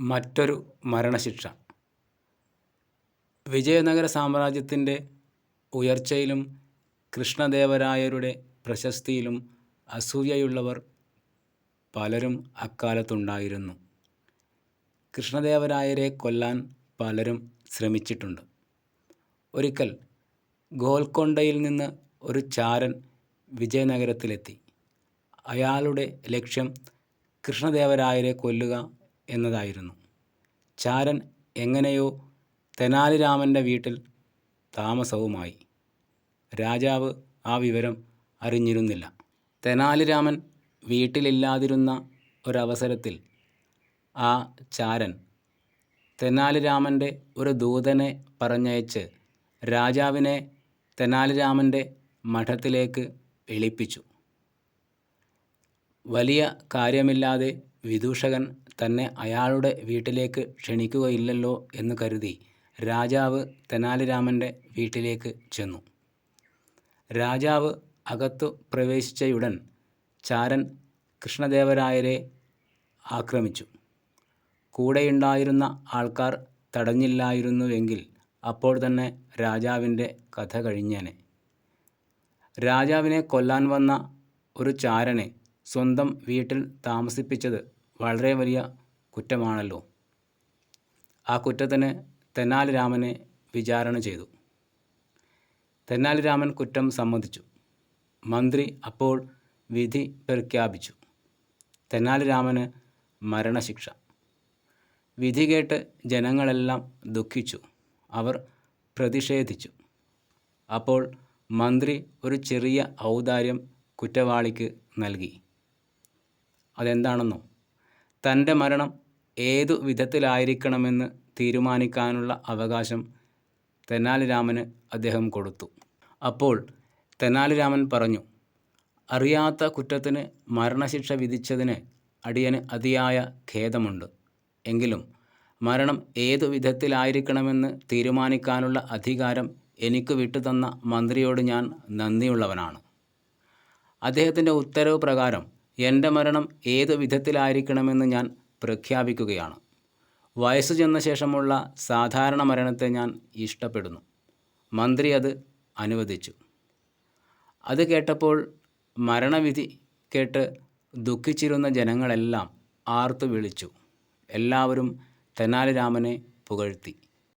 മറ്റൊരു മരണശിക്ഷ. വിജയനഗര സാമ്രാജ്യത്തിന്റെ ഉയർച്ചയിലും കൃഷ്ണദേവരായരുടെ പ്രശസ്തിയിലും അസൂയയുള്ളവർ പലരും അക്കാലത്തുണ്ടായിരുന്നു. കൃഷ്ണദേവരായരെ കൊല്ലാൻ പലരും ശ്രമിച്ചിട്ടുണ്ട്. ഒരിക്കൽ ഗോൽക്കൊണ്ടയിൽ നിന്ന് ഒരു ചാരൻ വിജയനഗരത്തിലെത്തി. അയാളുടെ ലക്ഷ്യം കൃഷ്ണദേവരായരെ കൊല്ലുക എന്നതായിരുന്നു. ചാരൻ എങ്ങനെയോ തെനാലിരാമന്റെ വീട്ടിൽ താമസവുമായി. രാജാവ് ആ വിവരം അറിഞ്ഞിരുന്നില്ല. തെനാലിരാമൻ വീട്ടിലില്ലാതിരുന്ന ഒരവസരത്തിൽ ആ ചാരൻ തെനാലിരാമന്റെ ഒരു ദൂതനെ പറഞ്ഞയച്ച് രാജാവിനെ തെനാലിരാമന്റെ മഠത്തിലേക്ക് വിളിപ്പിച്ചു വലിയ കാര്യമില്ലാതെ വിദൂഷകൻ തന്നെ അയാളുടെ വീട്ടിലേക്ക് ക്ഷണിക്കുകയില്ലല്ലോ എന്ന് കരുതി രാജാവ് തെനാലിരാമന്റെ വീട്ടിലേക്ക് ചെന്നു. രാജാവ് അകത്തു പ്രവേശിച്ചയുടൻ ചാരൻ കൃഷ്ണദേവരായരെ ആക്രമിച്ചു. കൂടെയുണ്ടായിരുന്ന ആൾക്കാർ തടഞ്ഞില്ലായിരുന്നുവെങ്കിൽ അപ്പോൾ തന്നെ രാജാവിന്റെ കഥ കഴിഞ്ഞേനെ. രാജാവിനെ കൊല്ലാൻ വന്ന ഒരു ചാരനെ സ്വന്തം വീട്ടിൽ താമസിപ്പിച്ചത് വളരെ വലിയ കുറ്റമാണല്ലോ. ആ കുറ്റത്തിന് തെനാലിരാമനെ വിചാരണ ചെയ്തു. തെനാലിരാമൻ കുറ്റം സമ്മതിച്ചു. മന്ത്രി അപ്പോൾ വിധി പ്രഖ്യാപിച്ചു. തെനാലിരാമന് മരണശിക്ഷ. വിധി കേട്ട് ജനങ്ങളെല്ലാം ദുഃഖിച്ചു. അവർ പ്രതിഷേധിച്ചു. അപ്പോൾ മന്ത്രി ഒരു ചെറിയ ഔദാര്യം കുറ്റവാളിക്ക് നൽകി. അതെന്താണെന്നോ? തന്റെ മരണം ഏതു വിധത്തിലായിരിക്കണമെന്ന് തീരുമാനിക്കാനുള്ള അവകാശം തെനാലിരാമന് അദ്ദേഹം കൊടുത്തു. അപ്പോൾ തെനാലിരാമൻ പറഞ്ഞു അറിയാത്ത കുറ്റത്തിന് മരണശിക്ഷ വിധിച്ചതിന് അടിയന് അതിയായ ഖേദമുണ്ട്. എങ്കിലും മരണം ഏതു വിധത്തിലായിരിക്കണമെന്ന് തീരുമാനിക്കാനുള്ള അധികാരം എനിക്ക് വിട്ടുതന്ന മന്ത്രിയോട് ഞാൻ നന്ദിയുള്ളവനാണ്. അദ്ദേഹത്തിന്റെ ഉത്തരവ് പ്രകാരം എന്റെ മരണം ഏതു വിധത്തിലായിരിക്കണമെന്ന് ഞാൻ പ്രഖ്യാപിക്കുകയാണ്. വയസ്സ് ചെന്ന ശേഷമുള്ള സാധാരണ മരണത്തെ ഞാൻ ഇഷ്ടപ്പെടുന്നു. മന്ത്രി അത് അനുവദിച്ചു. അത് കേട്ടപ്പോൾ മരണവിധി കേട്ട് ദുഃഖിച്ചിരുന്ന ജനങ്ങളെല്ലാം ആർത്തു വിളിച്ചു. എല്ലാവരും തെനാലിരാമനെ പുകഴ്ത്തി.